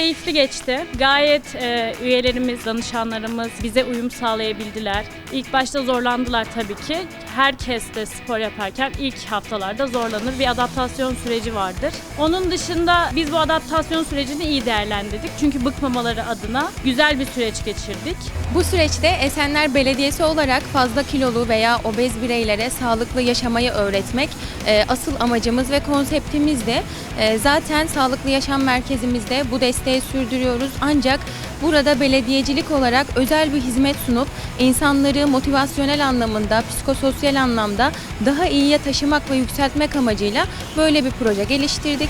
keyifli geçti. Gayet e, üyelerimiz, danışanlarımız bize uyum sağlayabildiler. İlk başta zorlandılar tabii ki. Herkes de spor yaparken ilk haftalarda zorlanır. Bir adaptasyon süreci vardır. Onun dışında biz bu adaptasyon sürecini iyi değerlendirdik. Çünkü bıkmamaları adına güzel bir süreç geçirdik. Bu süreçte Esenler Belediyesi olarak fazla kilolu veya obez bireylere sağlıklı yaşamayı öğretmek e, asıl amacımız ve konseptimizdi. E, zaten Sağlıklı Yaşam Merkezimizde bu desteği sürdürüyoruz ancak burada belediyecilik olarak özel bir hizmet sunup insanları motivasyonel anlamında, psikososyal anlamda daha iyiye taşımak ve yükseltmek amacıyla böyle bir proje geliştirdik.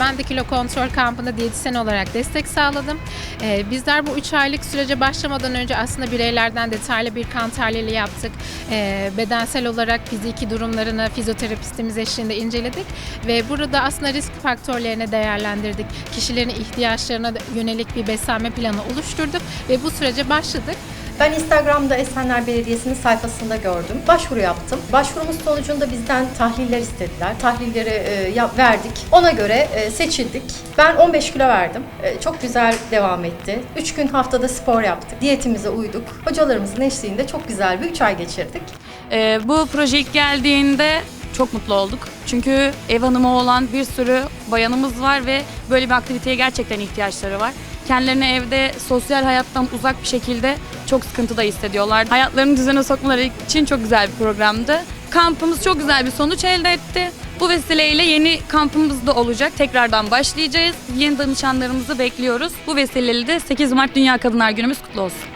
Ben de kilo kontrol kampında diyetisyen olarak destek sağladım. Ee, Bizler bu 3 aylık sürece başlamadan önce aslında bireylerden detaylı bir kan tahlili yaptık. Ee, Bedensel olarak fiziki durumlarını fizyoterapistimiz eşliğinde inceledik. Ve burada aslında risk faktörlerini değerlendirdik. Kişilerin ihtiyaçlarına yönelik bir beslenme planı oluşturduk ve bu sürece başladık. Ben Instagram'da Esenler Belediyesi'nin sayfasında gördüm. Başvuru yaptım. Başvurumuz sonucunda bizden tahliller istediler. Tahlilleri e, yap, verdik. Ona göre e, seçildik. Ben 15 kilo verdim. E, çok güzel devam etti. 3 gün haftada spor yaptık. Diyetimize uyduk. Hocalarımızın eşliğinde çok güzel bir 3 ay geçirdik. Ee, bu proje ilk geldiğinde çok mutlu olduk. Çünkü ev hanımı olan bir sürü bayanımız var ve böyle bir aktiviteye gerçekten ihtiyaçları var. Kendilerini evde sosyal hayattan uzak bir şekilde çok sıkıntıda hissediyorlar. Hayatlarını düzene sokmaları için çok güzel bir programdı. Kampımız çok güzel bir sonuç elde etti. Bu vesileyle yeni kampımız da olacak. Tekrardan başlayacağız. Yeni danışanlarımızı bekliyoruz. Bu vesileyle de 8 Mart Dünya Kadınlar Günümüz kutlu olsun.